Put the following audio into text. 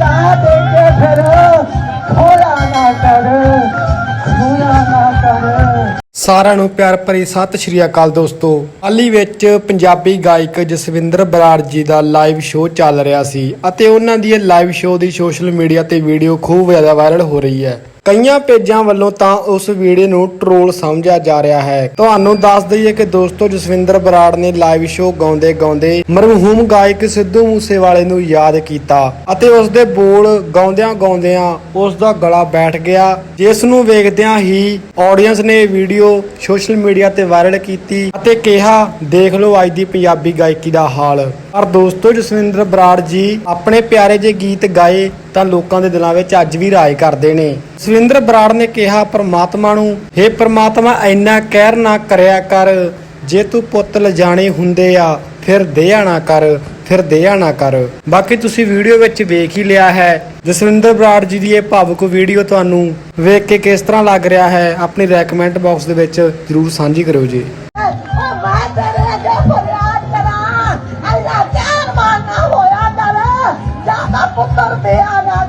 ਜਾ ਦੇ ਕੇ ਫਿਰ। ਖੋਲਾ ਨਾ ਕਰ, ਖੋਲਾ ਨਾ ਕਰ। ਸਾਰਿਆਂ ਨੂੰ ਪਿਆਰ ਭਰੀ ਸਤਿ ਸ਼੍ਰੀ ਅਕਾਲ ਦੋਸਤੋ। ਹਾਲੀ ਵਿੱਚ ਪੰਜਾਬੀ ਗਾਇਕ ਜਸਵਿੰਦਰ ਬਰਾੜ ਜੀ ਦਾ ਲਾਈਵ ਸ਼ੋਅ ਚੱਲ ਰਿਹਾ ਸੀ ਅਤੇ ਉਹਨਾਂ ਦੀ ਇਹ ਲਾਈਵ ਸ਼ੋਅ ਦੀ ਸੋਸ਼ਲ ਮੀਡੀਆ ਤੇ ਵੀਡੀਓ ਖੂਬ ਜ਼ਿਆਦਾ ਵਾਇਰਲ ਹੋ ਰਹੀ ਹੈ। ਕਈਆਂ ਪੇਜਾਂ ਵੱਲੋਂ ਤਾਂ ਉਸ ਵੀਡੀਓ ਨੂੰ ਟ੍ਰੋਲ ਸਮਝਿਆ ਜਾ ਰਿਹਾ ਹੈ। ਤੁਹਾਨੂੰ ਦੱਸ ਦਈਏ ਕਿ ਦੋਸਤੋ ਜਸਵਿੰਦਰ ਬਰਾੜ ਨੇ ਲਾਈਵ ਸ਼ੋਅ ਗਾਉਂਦੇ ਗਾਉਂਦੇ ਮਰਹੂਮ ਗਾਇਕ ਸਿੱਧੂ ਮੂਸੇਵਾਲੇ ਨੂੰ ਯਾਦ ਕੀਤਾ ਅਤੇ ਉਸ ਦੇ ਬੋਲ ਗਾਉਂਦਿਆਂ ਗਾਉਂਦਿਆਂ ਉਸ ਦਾ ਗਲਾ ਬੈਠ ਗਿਆ। ਜਿਸ ਨੂੰ ਵੇਖਦਿਆਂ ਹੀ ਆਡੀਅנס ਨੇ ਇਹ ਵੀਡੀਓ ਸੋਸ਼ਲ ਮੀਡੀਆ ਤੇ ਵਾਇਰਲ ਕੀਤੀ ਅਤੇ ਕਿਹਾ, ਦੇਖ ਲਓ ਅੱਜ ਦੀ ਪੰਜਾਬੀ ਗਾਇਕੀ ਦਾ ਹਾਲ। ਪਰ ਦੋਸਤੋ, ਜਸਵਿੰਦਰ ਬਰਾੜ ਜੀ ਆਪਣੇ ਪਿਆਰੇ ਜੇ ਗੀਤ ਗਾਏ ਤਾਂ ਲੋਕਾਂ ਦੇ ਦਿਲਾਂ ਵਿੱਚ ਅੱਜ ਵੀ ਰਾਜ ਕਰਦੇ ਨੇ। ਜਸਵਿੰਦਰ ਬਰਾੜ ਨੇ ਕਿਹਾ, ਪਰਮਾਤਮਾ ਨੂੰ हे ਪਰਮਾਤਮਾ ਐਨਾ ਕਹਿਰ ਨਾ ਕਰਿਆ ਕਰ। ਜੇ ਤੂੰ ਪੁੱਤ ਲਜਾਣੇ ਹੁੰਦੇ ਆ, ਫਿਰ ਦੇਆ ਨਾ ਕਰ, ਫਿਰ ਦੇਆ ਨਾ ਕਰ। ਬਾਕੀ ਤੁਸੀਂ ਵੀਡੀਓ ਵਿੱਚ ਵੇਖ ਹੀ ਲਿਆ ਹੈ, ਜਸਵਿੰਦਰ ਬਰਾੜ ਜੀ ਦੀ ਇਹ ਭਾਵੁਕ ਵੀਡੀਓ ਤੁਹਾਨੂੰ ਵੇਖ ਕੇ ਕਿਸ ਤਰ੍ਹਾਂ ਲੱਗ ਰਿਹਾ ਹੈ, ਆਪਣੀ ਰეკਮੈਂਡ ਬਾਕਸ ਦੇ ਵਿੱਚ ਜਰੂਰ ਸਾਂਝੀ ਕਰੋ ਜੀ। ਜ਼ਿਆਦਾ ਪੁੱਤਰ ਦਿਆ ਨਾ